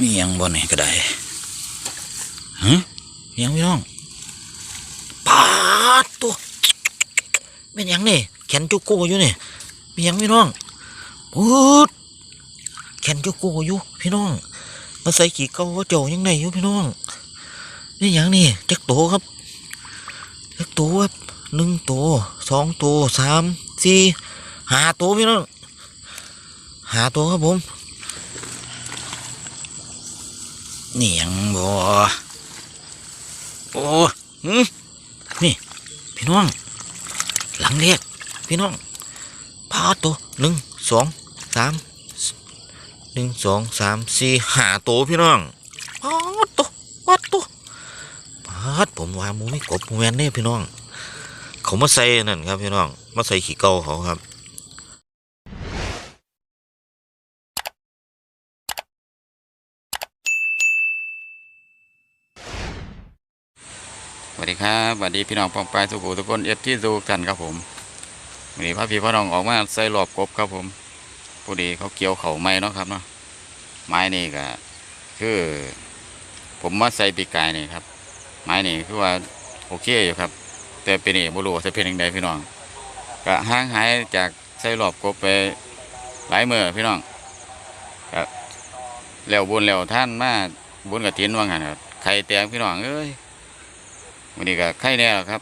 มียังบ่นี่ก็ได้ฮะมีหยังพี่น้องปาดตัวเป็นยังนี่แขนจุกโกอยู่นี่มียังพี่น้องปืดแขนจุกโกอยู่พี่น้องมาใส่ขี่เก่าว่าเจ้ายังไงอยู่พี่น้องนี่ยังนี่จักโตครับจักโตครับหนึ่งโตสองโตสามสี่ห้าโตพี่น้องห้าโตครับผม นี่ยังบ่โอ้หืมนี่ พี่น้อง หลังเรียกพี่น้องพาตัวหนึ่งสองสามหนึ่งสองสามสี่ห้าตัวพี่น้องพาตัวพาตัวพาดผมว่าหมูไม่กบมูแมนเนี่ยพี่น้อง เขามาใส่นั่นครับพี่น้อง มาใส่ขี้เกาเขาครับ วัสดีครับสวัสดีพี่น้องปองปลายสุขุทุกคนเอฟที่ดูกันครับผมวันนี้พระพี่พ่อน้องออกมาใส่หลอบกบครับผมพอดีเขาเกี่ยวเขาไม้เนาะครับเนาะไม้นี่ก็คือ ผมมาใส่ปีกายนี่ครับ ไม้นี่คือว่าโอเคอยู่ครับ แต่เป็นนี่บุรุษจะเป็นยังไงพี่น้องก็ห่างหายจากใส่หลอบกบไปหลายเมื่อพี่น้องก็แล้วบุญแล้วท่านมาบุญกับทินว่างันครับใครแตงพี่น้องเอ้ย วันนี้ก็ไข่แน่แล้วครับ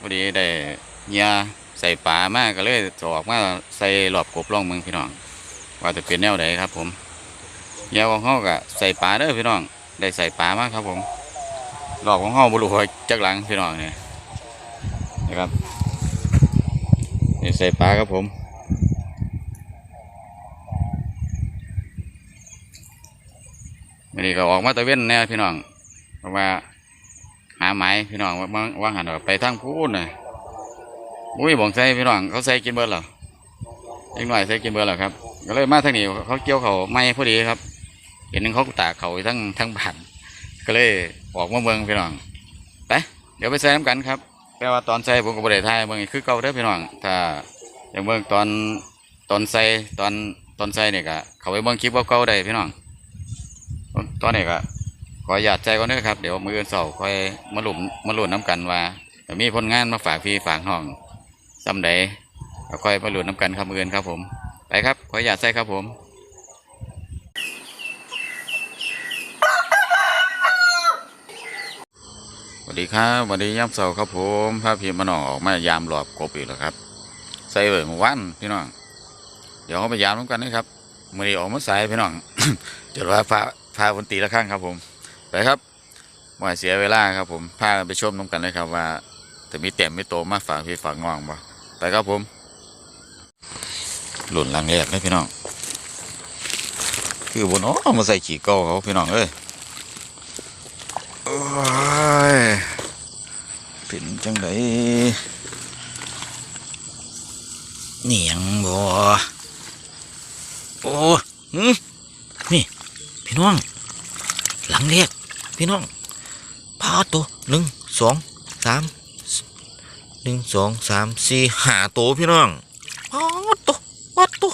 วันนี้ได้เงียใส่ปลามากก็เลยจะออกมาใส่หลอบกบล่องเมืองพี่น้อง ว่าจะเป็นแนวไหนครับ ผมเงียของเขาก็ใส่ปลาเด้อพี่น้อง ได้ใส่ปลามากครับ ผมหลอบของเขาบรูว่าจักหลังพี่น้องเนี่ยนะครับนี่ใส่ปลาครับผมวันนี้ก็ออกมาตะเว้นแน่พี่น้องเพราะว่า หาไม้พี่น้องว่างว่างหันออกไปทางพูนน่ะมุ้ยบ่งใส่พี่น้องเขาใส่กินเบิร์เหรอเล็กหน่อยใส่กินเบิร์เหรอครับก็เลยมาทางนี้เขาเกี่ยวเขาไม่พอดีครับเห็นหนึงเขาตากเขาทั้งทั้งบานก็เลยออกมาเมืองพี่น้องไปเดี๋ยวไปใส่น้ำกันครับแต่ว่าตอนใส่ผมก็บริเวณไทยเมืองคือเก่าเด้อพี่น้องถ้าอย่างเมืองตอนตอนใส่ตอนตอนใส่เนี่ยก็เขาไปเมืองคลิปเก่าๆได้พี่น้องตอนนี้ก็ อหยาดใจก่อนเด้อครับ เดี๋ยวมืออนเสาร์ค่อยมาหลุมมาหลุนน้ำกันว่าจะมีผลงานมาฝากพี่ฝากห้องซ้ำใดก็ค่อยมาหลุนน้ำกันครับมืออนครับผม ไปครับขอหยาดใจครับผมสวัสดีครับสวัสดีย่ำเสาร์ครับผมพาพี่มาน้องออกมายามหลอบกบอีกแล้วครับใส่เบิร์วันพี่น้อง เดี๋ยวเขาไปยามน้ำกันนะครับมือนี้ออกมาใส่พี่น้องจุดว่าฟ้าฟ้าฝนตีละข้างครับผม ไปครับว่าเสียเวลาครับผมพากันไปชมน้ำกันเลยครับว่าจะมีเต็มไม่โตมากฝากพี่ฝากงองบ่ไปครับผม หล่นลังแรกเลยพี่น้อง คือบนอ๋อมาใส่ขี่เก่าเขาพี่น้องเอ้ยโอ้ยเป็นจังไดนี่ยังบ่โอ้หนี่ พี่น้อง หลังเรียก พี่น้องพาตัวหนึ่งสองสามหนึ่งสองสามสี่ห้าตัวพี่น้องพาตัวพาตัว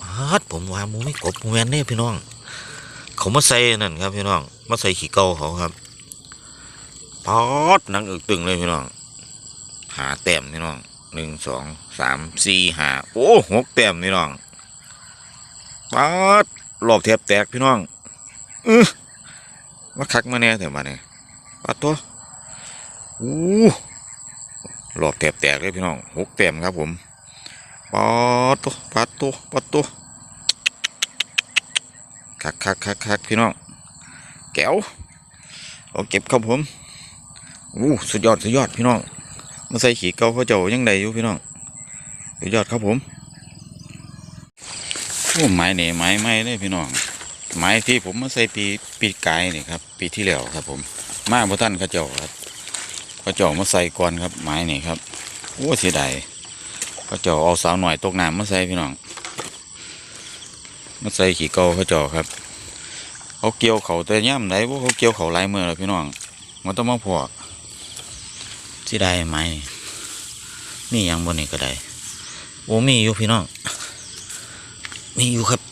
พาดผมว่ามูไม่กบมูแมนเนี่ยพี่น้อง เขามาใส่นั่นครับพี่น้องมาใส่ขี้เกาเขาครับพาดหนังอึกตึงเลยพี่น้อง หาแต้มพี่น้องหนึ่งสองสามสี่ห้าโอ้หกแต้มพี่น้องปาดรอบแทบแตกพี่น้องเออ มาคักมาแน่แต่มาเนี่ยปาดตัวอู้รอบแทบแตกเลยพี่น้องหกแต้มครับผมปาดตัวปาดตัวปาดตัวคักคักคักคักพี่น้องแก้วเอาเก็บครับผมอู้สุดยอดสุดยอดพี่น้องมาใส่ขี่เกาเขาเจ้ายังไดอยู่พี่น้องสุดยอดครับผมโอ้ไม้เนี่ยไม้ไม้เลยพี่น้อง ไม้ที่ผมมาใส่ปีปีกายนี่ครับ ปีที่แล้วครับ ผมมาบ่ท่านเขาเจ้าครับเขาเจ้ามาใส่ก่อนครับ ไม้นี่ครับโอ้เสียดายเขาเจ้าเอาสาวหน่อยตกน้ำมาใส่พี่น้องมาใส่ขี่เกาเขาเจ้าครับเขาเกี่ยวเขาแต่ย่ำไหนว่าเขาเกี่ยวเขาลายมือแล้วพี่น้องมันต้องมาพอกที่ได้ไหมมีอย่างบนนี้ก็ได้โอ้มีอยู่พี่น้องมีอยู่ครับ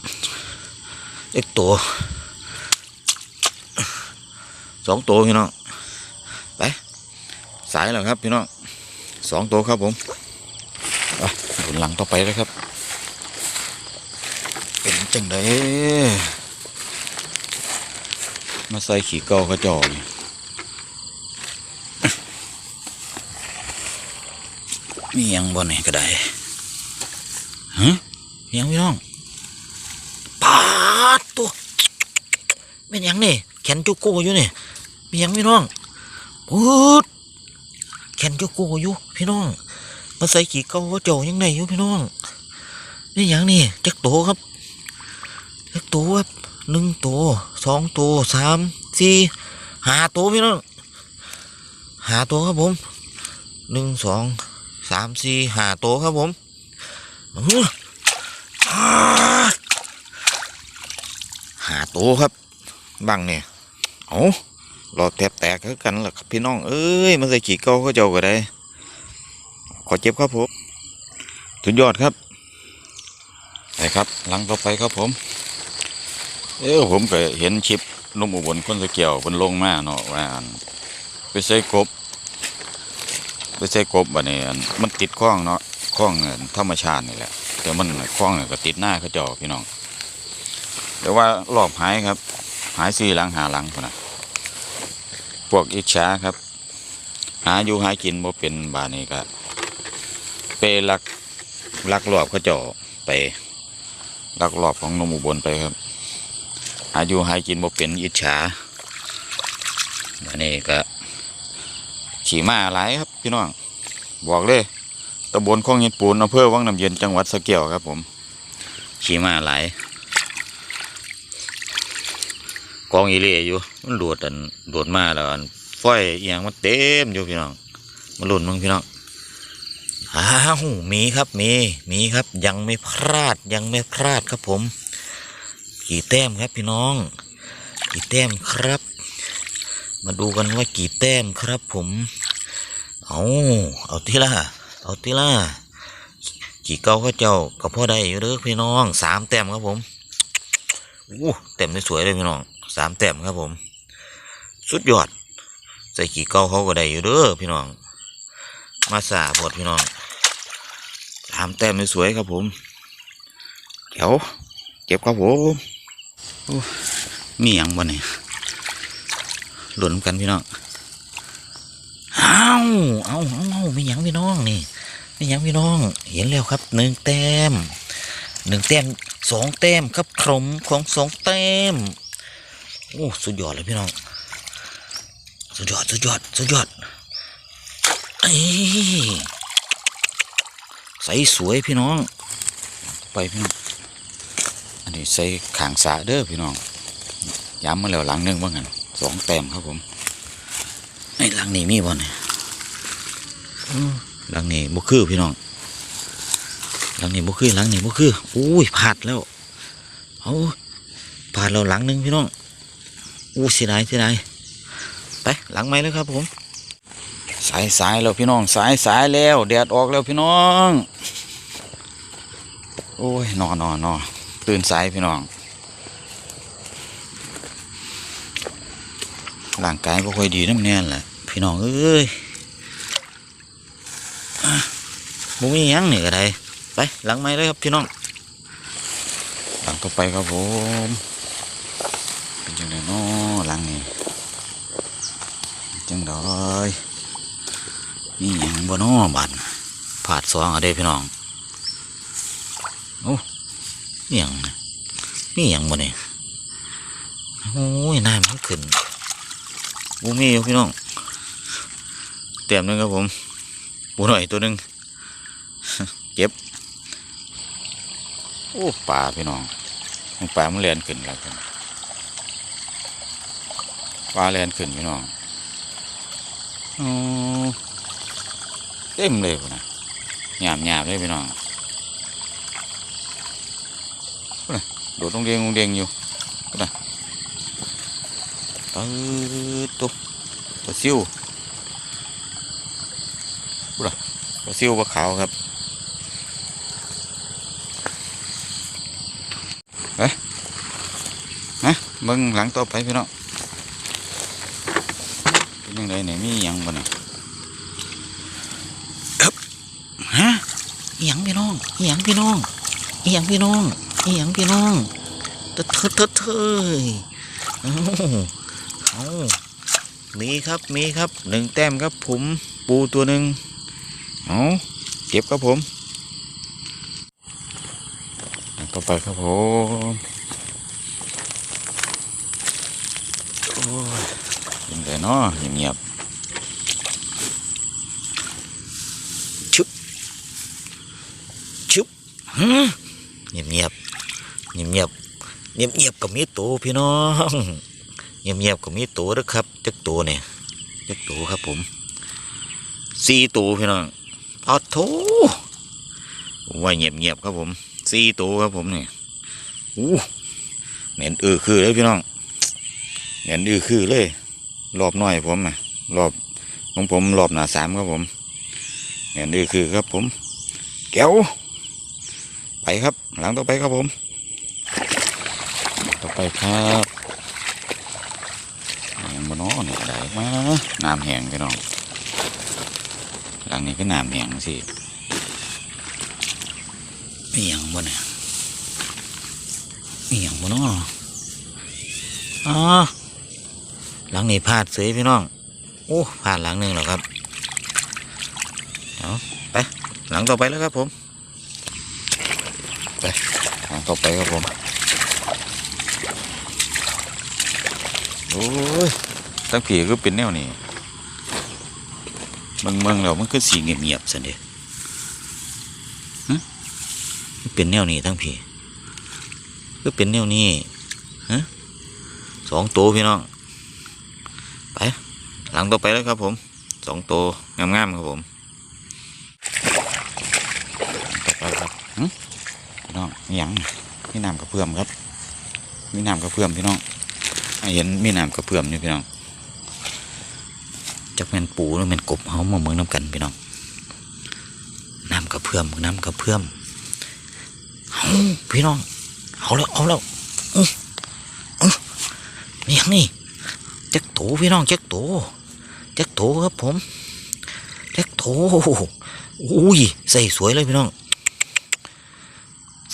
เล็กตัวสองตัวพี่น้องไปสายแล้วครับพี่น้องสองตัวครับผมหลังต่อไปเลยครับ เป็นจังไดมาใส่ขี่เก่ากระจอกมียังบ่นี่ก็ได้ฮะยังพี่น้องปาดตัว เป็นยังนี่แขนจุกโกอยู่นี่มีหยังพี่น้องปืดแขนจุกโกอยู่พี่น้องมาใส่ขี่เก่ากระจอกยังไงอยู่พี่น้องนี่ยังนี่จักโตครับจักโตครับหนึ่งตัวสองตัวสามสี่ห้าตัวพี่น้องห้าตัวครับผมหนึ่งสองสามสี่ห้าตัวครับผมอื้ออ่าห้าตัวครับ บังเนี่ยเอารอแทบแตกกันล่ะครับพี่น้อง เอ้ยมาใส่ขี่เก่าก็เจ้าก็ได้ ขอเจ็บครับผมสุดยอดครับไปครับหลังต่อไปครับผม เออผมก็เห็นคลิปนุ่มอุบลคนสะเกี่ยวบนลงมาเนาะว่าไปใส่กบไปใส่กบบัดนี้มันติดข้องเนาะข้องธรรมชาตินี่แหละแต่มันข้องเนี่ยก็ติดหน้าเขาเจาพี่น้องแต่ว่ารอบหายครับ หายสี่หลังหาหลังพุ่นนะพวกอิจฉาครับ หาอยู่หากินบ่เป็นบานนี้ก็ไปลักลักรอบเขาเจาไปลักรอบของนมอุบลไปครับ หาอยู่หากินบ่เป็นอิจฉาอันนี้ก็ขี่ม้าหลายครับพี่น้องบอกเลยตำบลคลองเย็นปูนอำเภอวังน้ำเย็นจังหวัดสะแก้วครับผมขี่ม้าหลาย กองอีเล่อยู่ มันโดดอันโดดมาแล้วอันฝ้อยเอียงมันเต็มอยู่พี่น้องมาลุ่นมึงพี่น้องอ้าวมีครับมีมีครับยังไม่พลาดยังไม่พลาดครับผม กี่แต้มครับพี่น้อง กี่แต้มครับ มาดูกันว่ากี่แต้มครับผม เอาเอาทีละเอาทีละกี่เก้าก็เจ้าก็พ่อได้อยู่เด้อพี่น้องสามแต้มครับผมอู้แต้มสวยเลยพี่น้อง สามแต้มครับผม สุดยอด ใส่กี่เก้าเขาก็ได้อยู่เด้อพี่น้อง มาสาบดพี่น้องสามแต้มสวยๆครับผมเดี๋ยวเก็บครับผมโอ้มีอย่างบ่เนี่ยหล่นกันพี่น้องเอาเอาเอาเอามีอย่างพี่น้องนี่มีอย่างพี่น้อง เห็นแล้วครับหนึ่งแต้มหนึ่งแต้มสองแต้มครับขมของสองแต้ม โอ้สุดยอดเลยพี่น้อง สุดยอดสุดยอดสุดยอดอ้ใสสวยพี่น้อง ไปพี่น้อง อันนี้ใส่ขางสาเด้อพี่น้อง ย้ำมาแล้วหลังหนึงว่างั้นสองแต้มครับผมไอ้หลังนี้มีบ่เนี่ยหลังนี้บุคือพี่น้องหลังนี้บุคือหลังนี้บุคืออุ้ยพลาดแล้วเอาพลาดแล้วหลังหนึงพี่น้อง อู้เสียดายเสียดายไปหลังไม้แล้วครับผมสายสายแล้วพี่น้องสายสายแล้วแดดออกแล้วพี่น้อง โอ้ยนอนนอนนอนตื่นสายพี่น้องร่างกายบ่ค่อยดีน้ำแน่นแหละพี่น้องเอ้ยอะบ่มียังนี่ก็ได้ไปหลังไม้เลยครับพี่น้อง หลังต่อไปครับผม เป็นจังไดน้อง นี้จังไดนี่ยังบ่น้อบัดผาดสองเอาเด้พี่น้องโอ้นี่ยังนะนี่ยังบ่เนี่ยโอ้ยน้ำมันขึ้นบูมีอยู่พี่น้องเต็มหนึงครับผมบูหน่อยตัวหนึงเก็บโอ้ปลาพี่น้องปลามันเลียนขึ้นแล้วครับ ปลาเลียนขึ้นพี่น้องโอ้เต็มเลยพุ่นนะหยาบหยาบเลยพี่น้องโดดลงเรียงลงเรียงอยู่นะเออตัวปลาซิวพูดอะปลาซิวปลาขาวครับเอ๊ะนะเบิ่งหลังต่อไปพี่น้องยัง ไงเนี่ยมีหยังบ่เนี่ยฮะอีหยังพี่น้องอีหยังพี่น้องอีหยังพี่น้องอีหยังพี่น้องเถิดเถิดเถิดเถิดเอ้าเอามีครับมีครับหนึ่งแต้มครับผมปูตัวหนึ่งเอาเก็บครับผมต่อไปครับผมโอ้ย ยังไงเนาะเงียบชุบฮึเงียบเงียบเงียบเงียบเงียบเงียบกับมีตัวพี่น้องเงียบเงียบกับมีตัวนะครับจักตัวเนี่ยจักตัวครับผมสี่ตัวพี่น้องอ้าวโถว่าเงียบเงียบครับผมสี่ตัวครับผมเนี่ยอู้เน้นเออคือเลยพี่น้องเน้นเออคือเลย รอบน้อยผมนะรอบของผมรอบหนาสามครับผมเน้นเออคือครับผม แก้วไปครับ หลังต่อไปครับผม ต่อไปครับยังบ่เนเนี่ยได้มาน้ำแหงพี่น้องหลังนี้ก็น้ำแหงสิมีหยังบ่เนี่ยมีหยังบ่เนาะอ๋อ หลังนี้พลาดเสยพี่น้อง โอ้พลาดหลังหนึ่งแล้วครับเอาไปหลังต่อไปแล้วครับผมไปหลังต่อไปครับผมโอ้ยตั้งผีก็เป็นแนวนี้เมืองเมืองเรามันคือสีเงียบเงียบๆสันเดีมันเป็นแนวนี้ทั้งพี่ก็เป็นแนวนี้ฮะสองตัวพี่น้อง ไปหลังต่อไปแล้วครับผมสองตัวงามๆครับผมต่อไปครับพี่น้องมีหยังมีน้ำกระเพื่อมครับ มีน้ำกระเพื่อมพี่น้องเห็นมีน้ำกระเพื่อมนี่พี่น้องจักแมนปูหรือแม่นกบเฮามาเมืองน้ำกันพี่น้องน้ำกระเพื่อมน้ำกระเพื่อมเฮาพี่น้องเอาแล้วเอาแล้วอืออือนี่ยังนี่ จักโตพี่น้องจักโตจักโตครับผมจักโตอุ้ยใส่สวยเลยพี่น้อง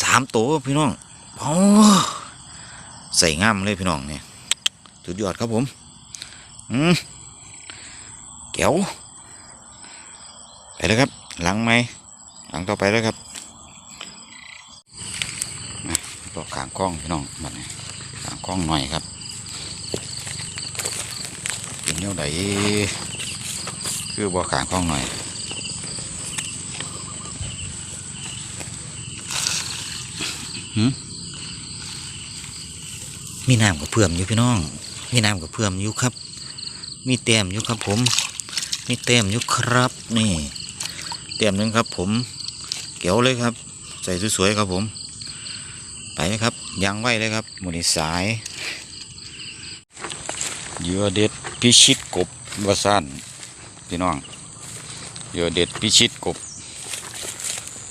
สามโตครับพี่น้องโอ้ใส่งามเลยพี่น้องเนี่ยสุดยอดครับผมอืมแก้วไปแล้วครับ หลังไหมหลังต่อไปแล้วครับมาบอขางกล้องพี่น้องบัดนี้ขางกล้องหน่อยครับ เป็นเนี้ยใดคือบ่อขางกล้องหน่อยมีน้ำกับเพื่อมอยู่พี่น้อง มีน้ำกับเพื่อมอยู่ครับ มีแต้มอยู่ครับผม มีแต้มอยู่ครับ นี่แต้มนึงครับ ผมเกี่ยวเลยครับ ใส่สวยๆครับผม ไปเลยครับยางไว้เลยครับหมุนสาย เยื่อเด็ดพิชิตกบวาซันพี่น้องเยื่อเด็ดพิชิตกบ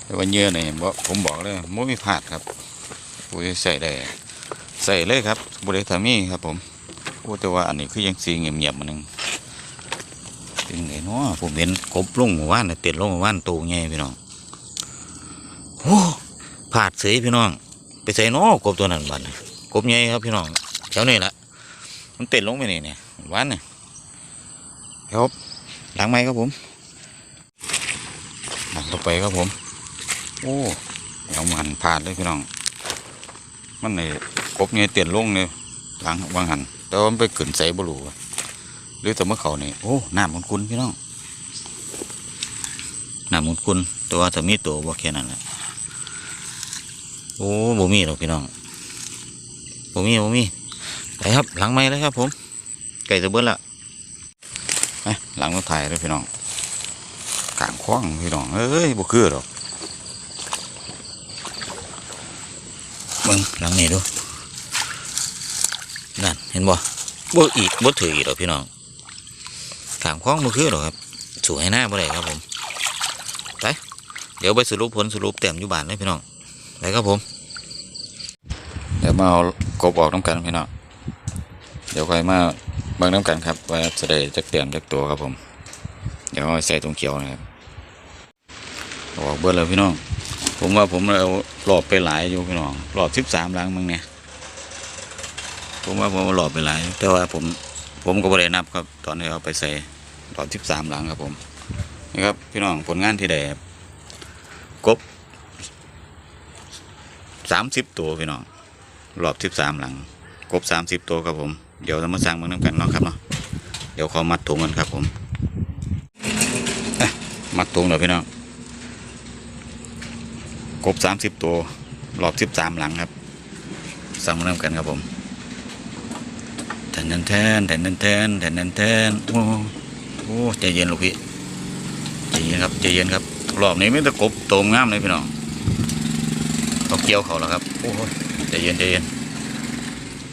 แต่ว่าเยื่อเนี่ยผมบอกเลยไม่มีพลาดครับผู้ยใส่ได้ใส่เลยครับบริษามีครับผมโอ้แต่ว่าอันนี้คือยังสีเงียบๆมันนึงเป็นไงเนาะผมเห็นกบลงหมู่บ้านเต็ดลงหมู่บ้านโตไงพี่น้องโอ้ผาดเสยพี่น้อง ไปใส่เนาะกบตัวนั้นบัดน่ะกบใหญ่ครับพี่น้องแถวนี้ละ มันเต็ดลงไปนี่เนี่ยหมู่บ้านเนี่ยครับหลังไม้ครับผมหลังต่อไปครับผม โอ้เอามันพลาดเลยพี่น้อง มันเลยกบเนี่ยเตียนลงเนี่ยหลังวางหันแต่ว่ามันไปขึ้นใส่บลูหรือแต่เมื่อเขานี่โอ้น้ำมันคุ้นพี่น้องน้ำมุนคุณตัวถ้ามีตัวบ่แค่นั้นแหละโอ้บ่มีหรอกพี่น้องบ่มีบ่มี ไปครับหลังไม้เลยครับ ผม ไก่จะเบิ้ลละไปหลังรถไถเลยพี่น้องกลางคว้างพี่น้องเอ้ยบ่คือหรอกเบิ้งหลังนี้ดูนั่นเห็นบ่บ่อีกบ่ถืออีกหรอกพี่น้องขางคล้องบ่คือหรอกครับสวยหน้าบ่ได้ครับผมไปเดี๋ยวไปสรุปผลสรุปแต้มอยู่บ้านเลยพี่น้องไปครับผมเดี๋ยวมาเอากบออกน้ำกันพี่น้อง ดี๋ยวค่อยมาเบิ่งน้ำกันครับ ว่าจะได้จักเตียมจักตัวครับผม เดี๋ยวเอาใส่ตรงเขียวนะครับออกเบิดเลยพี่น้อง ผมว่าผมเอาหลอบไปหลายอยู่พี่น้องหลอบสิบสามลังมึงเนี่ยผมว่าผมเอาหลอบไปหลายแต่ว่าผมผมก็ไม่ได้นับครับ ตอนนี้เอาไปใส่หลอบสิบสามลังครับผมนี่ครับพี่น้องผลงานที่ได้ครบกบสามสิบตัวพี่น้องหลอบสิบสามหลังกบสามสิบตัวครับผม เดี๋ยวเรามาสร้างเมืองน้ำกันเนาะครับเนาะเดี๋ยวขามัดถุงกันครับผมมัดถุงเดี๋ยวพี่น้องกบสามสิบตัวหลอบสิบสามหลังครับสร้างเมืองน้ำกันครับผมแทนแทนแทนแทนแทนแทนแทนโอ้โหใจเย็นลูกพี่ใจเย็นครับใจเย็นครับรอบนี้ไม่ตะกบโตมงามเลยพี่น้องเขาเกี่ยวเขาแล้วครับโอ้ใจเย็นใจเย็น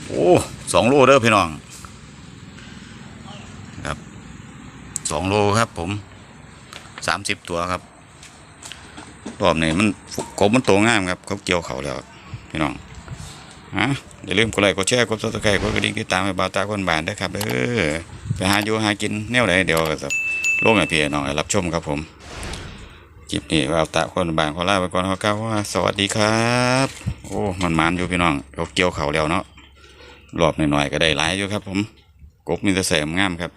โอ้ สองโลเด้อพี่น้องครับสองโลครับ ผมสามสิบตัวครับรอบนี้มันกบมันโตง่ามครับเขาเกี่ยวเขาแล้วพี่น้องฮะอย่าลืมกดไลค์กดแชร์กดซับสไครต์กดกระดิ่งติดตามให้บ่าวตาคนบานด้วยครับเด้อไปหาอยู่หากินแนวไหนเดี๋ยวก็จะลงให้พี่น้องรับชมครับผมคลิปนี้บ่าวตาคนบานขอลาไปก่อนขอกล่าวว่าสวัสดีครับ โอ้มันมันอยู่พี่น้องเขาเกี่ยวเขาแล้วเนาะ รอบหน่อยๆก็ได้หลายอยู่ครับ ผมกบมีแต่แสมงามครับ